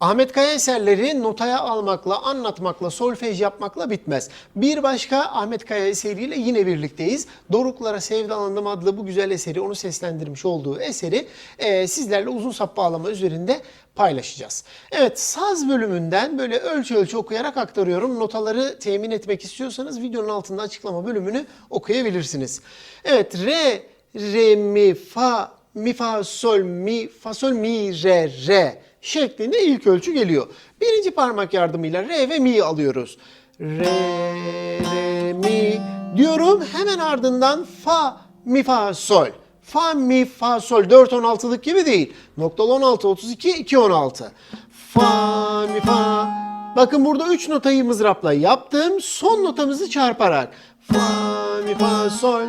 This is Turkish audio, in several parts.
Ahmet Kaya eserleri notaya almakla, anlatmakla, solfej yapmakla bitmez. Bir başka Ahmet Kaya eseriyle yine birlikteyiz. Doruklara Sevdalandım adlı bu güzel eseri, onu seslendirmiş olduğu eseri e, sizlerle uzun sap bağlama üzerinde paylaşacağız. Evet, saz bölümünden böyle ölçü ölçü okuyarak aktarıyorum. Notaları temin etmek istiyorsanız videonun altında açıklama bölümünü okuyabilirsiniz. Evet, re, re, mi, fa, mi, fa, sol, mi, fa, sol, mi, re, re şeklinde ilk ölçü geliyor. Birinci parmak yardımıyla re ve mi alıyoruz. Re, re, mi diyorum. Hemen ardından fa, mi, fa, sol. Fa, mi, fa, sol. 4-16'lık gibi değil. Noktalı 16, 32, 2, 16. Fa, mi, fa. Bakın burada 3 notayı mızrapla yaptım. Son notamızı çarparak. Fa, mi, fa, sol.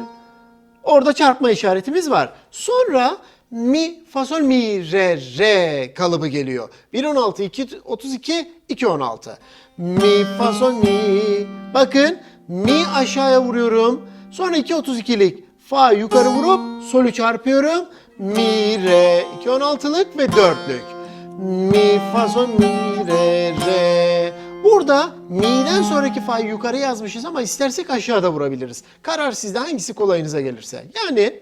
Orada çarpma işaretimiz var. Sonra mi, fa, sol, mi, re, re kalıbı geliyor. 1, 16, 2, 32, 2, 16. Mi, fa, sol, mi. Bakın mi aşağıya vuruyorum. Sonra 2, 32'lik. Fa yukarı vurup solü çarpıyorum. Mi, re, 2, 16'lık ve 4'lük. Mi, fa, sol, mi, re, re. Burada mi'den sonraki fa'yı yukarı yazmışız ama istersek aşağıda vurabiliriz. Karar sizde hangisi kolayınıza gelirse. Yani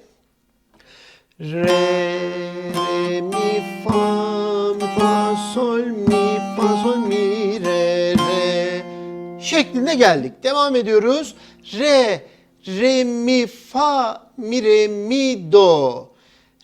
re, re, mi, fa, fa, sol, mi, fa, sol, mi, re, re şeklinde geldik. Devam ediyoruz. Re, re, mi, fa, mi, re, mi, do.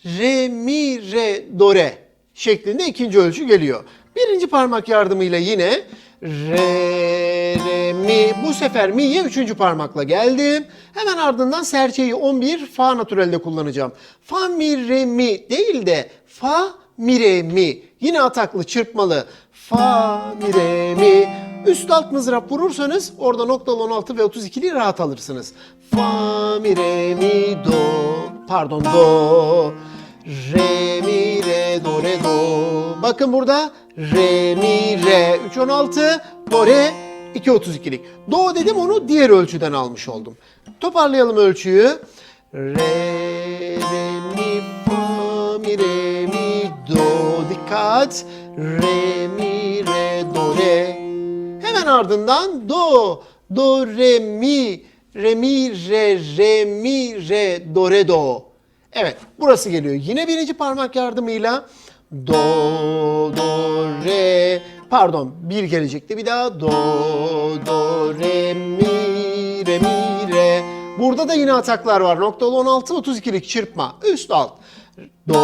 Re, mi, re, do, re şeklinde ikinci ölçü geliyor. Birinci parmak yardımıyla yine re, re, mi. Bu sefer mi'ye üçüncü parmakla geldim. Hemen ardından serçeyi 11 fa natürelde kullanacağım. Fa, mi, re, mi değil de fa, mi, re, mi. Yine ataklı, çırpmalı. Fa, mi, re, mi. Üst alt mızrap vurursanız orada noktalı 16 ve 32'li rahat alırsınız. Fa, mi, re, mi, do. Pardon, do. Re, mi, re, do, re, do. Bakın burada re, mi, re. 3, 16, do, re, 2, 32'lik. Do dedim onu diğer ölçüden almış oldum. Toparlayalım ölçüyü. Re, re, mi, fa, mi, re, mi, do. Dikkat. Re, mi, re, do, re. Hemen ardından do, do, re, mi, re, mi, re, re, mi, re, do, re, do. Evet, burası geliyor. Yine birinci parmak yardımıyla do, do, re, pardon bir gelecekti bir daha do, do, re, mi, re, mi, re. Burada da yine ataklar var. Noktalı 16, 32'lik çırpma. Üst alt. Do,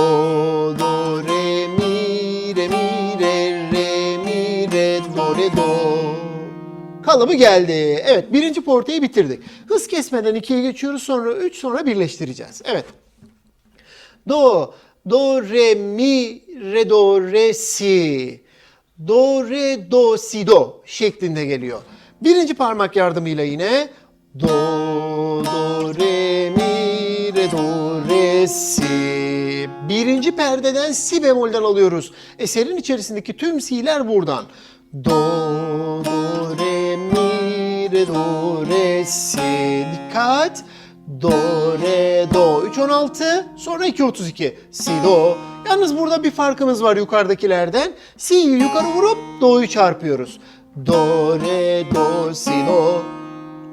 do, re, mi, re, mi, re, re, mi, re, do, re, do. Kalıbı geldi. Evet birinci portayı bitirdik. Hız kesmeden ikiye geçiyoruz sonra üç sonra birleştireceğiz. Evet. Do, do, re, mi, re, do, re, si. Do, re, do, si, do şeklinde geliyor. Birinci parmak yardımıyla yine do, do, re, mi, re, do, re, si. Birinci perdeden si bemolden alıyoruz. Eserin içerisindeki tüm si'ler buradan. Do, do, re, mi, re, do, re, si. Dikkat. Do, re, do. 3, 16. Sonra 2, 32. Si, do. Yalnız burada bir farkımız var yukarıdakilerden. Si'yi yukarı vurup do'yu çarpıyoruz. Do, re, do, si, do.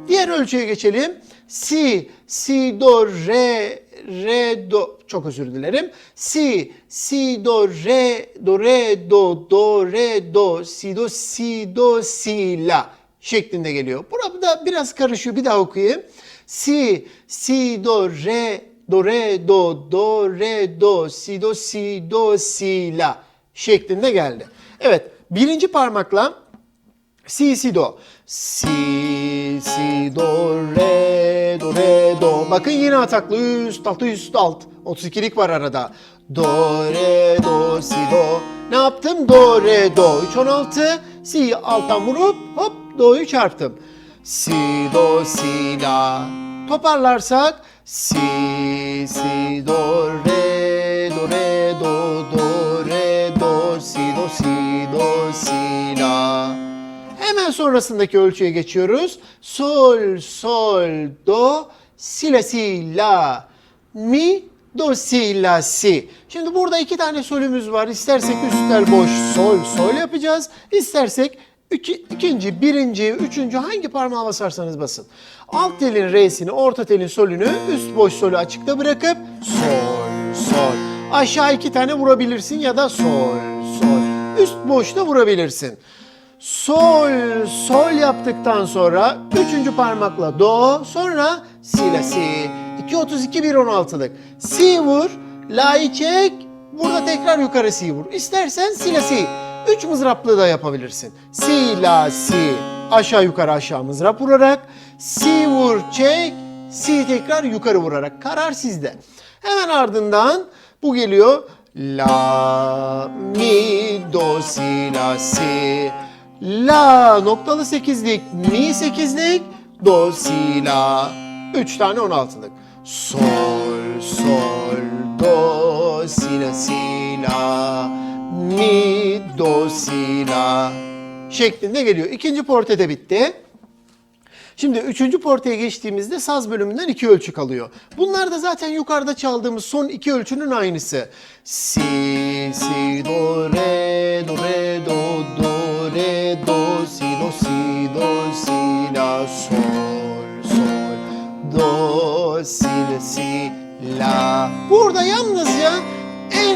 Diğer ölçüye geçelim. Si, si, do, re, re, do. Çok özür dilerim. Si, si, do, re, do, re, do, do, re, do, si, do, si, do, si, la şeklinde geliyor. Burada biraz karışıyor. Bir daha okuyayım. Si, si, do, re, do, re, do, do, re, do, si, do, si, do, si, la şeklinde geldi. Evet, birinci parmakla Si, si, do. Si, si, do, re, do, re, do. Bakın yine ataklı üst alt üst alt. 32'lik var arada. Do, re, do, si, do. Ne yaptım? Do, re, do. 3, 16. Si alttan vurup hop do'yu çarptım. Si, do, si, la. Toparlarsak si, si, do, re, do, re, do, do, re, do, si, do, si, do, si, la. Hemen sonrasındaki ölçüye geçiyoruz. Sol, sol, do, si, la, si, la, mi, do, si, la, si. Şimdi burada iki tane solümüz var. İstersek üstel boş sol, sol yapacağız. İstersek iki, ikinci, birinci, üçüncü hangi parmağa basarsanız basın. Alt telin re'sini, orta telin solünü, üst boş solü açıkta bırakıp sol, sol. Aşağı iki tane vurabilirsin ya da sol, sol. Üst boşta vurabilirsin. Sol, sol yaptıktan sonra üçüncü parmakla do, sonra si la si. 2 32 1 16'lık. Si vur, la'yı çek, burada tekrar yukarı si vur. İstersen si la si. Üç mızraplı da yapabilirsin. Si la si. Aşağı yukarı aşağı mızrap vurarak. Si vur, çek, si tekrar yukarı vurarak. Karar sizde. Hemen ardından bu geliyor. La, mi, do, si, la, si. La noktalı sekizlik, mi sekizlik, do, si, la. Üç tane on altılık. Sol, sol, do, si, la, si, la. Mi, do, si, la. Şeklinde geliyor. İkinci portede bitti. Şimdi üçüncü portaya geçtiğimizde saz bölümünden iki ölçü kalıyor. Bunlar da zaten yukarıda çaldığımız son iki ölçünün aynısı. Si, si, do, re, do, re, do, do, re, do, si, do, si, do, si, la, sol, sol, do, si, si, la. Burada yalnızca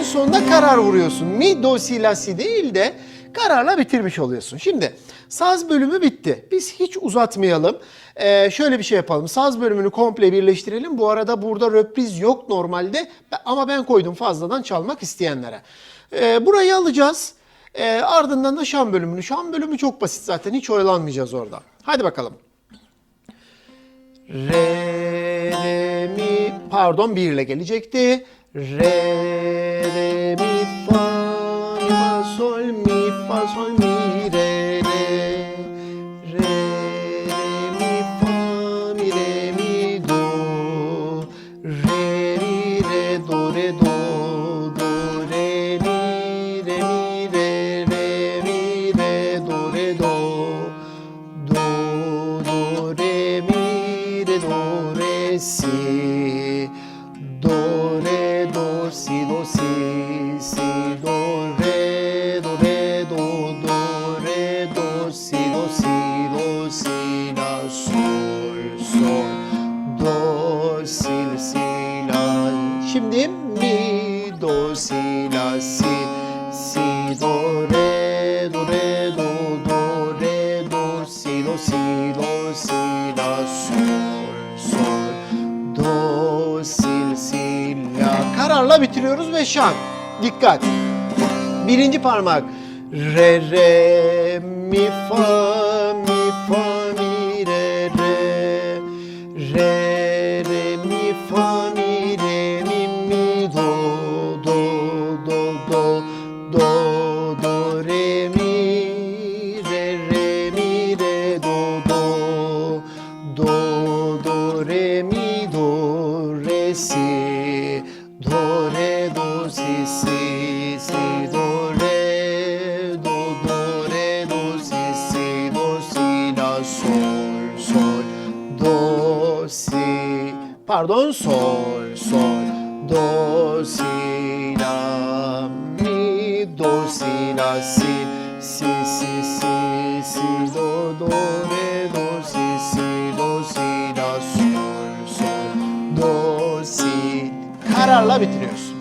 sonda karar vuruyorsun. Mi, do, si, la, si değil de kararla bitirmiş oluyorsun. Şimdi saz bölümü bitti. Biz hiç uzatmayalım. Ee, şöyle bir şey yapalım. Saz bölümünü komple birleştirelim. Bu arada burada röpriz yok normalde ama ben koydum fazladan çalmak isteyenlere. Ee, burayı alacağız. Ee, ardından da şan bölümünü. Şan bölümü çok basit zaten. Hiç oyalanmayacağız orada. Hadi bakalım. Re, re, mi, pardon bir ile gelecekti. Re, re, mi, fa, mi, fa, sol, mi, fa, sol, mi, re, re. Re, mi, fa, mi, re, mi, do. Re, mi, re, do. Do, si, do, si, la, sol, sol. Do, sil, si, la. Kararla bitiriyoruz ve şan. Dikkat. Birinci parmak. Re, re, mi, fa, mi, fa, mi, re, re. Re, pardon, sol, sol, do, si, la, mi, do, si, la, si, si, si, si, si, do, do, re, do, si, si, do, si, la, sol, sol, do, si. Kararla bitiriyorsun.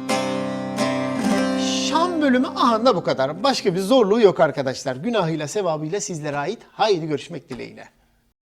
Şam bölümü ahanda bu kadar. Başka bir zorluğu yok arkadaşlar. Günahıyla sevabıyla sizlere ait. Haydi görüşmek dileğiyle.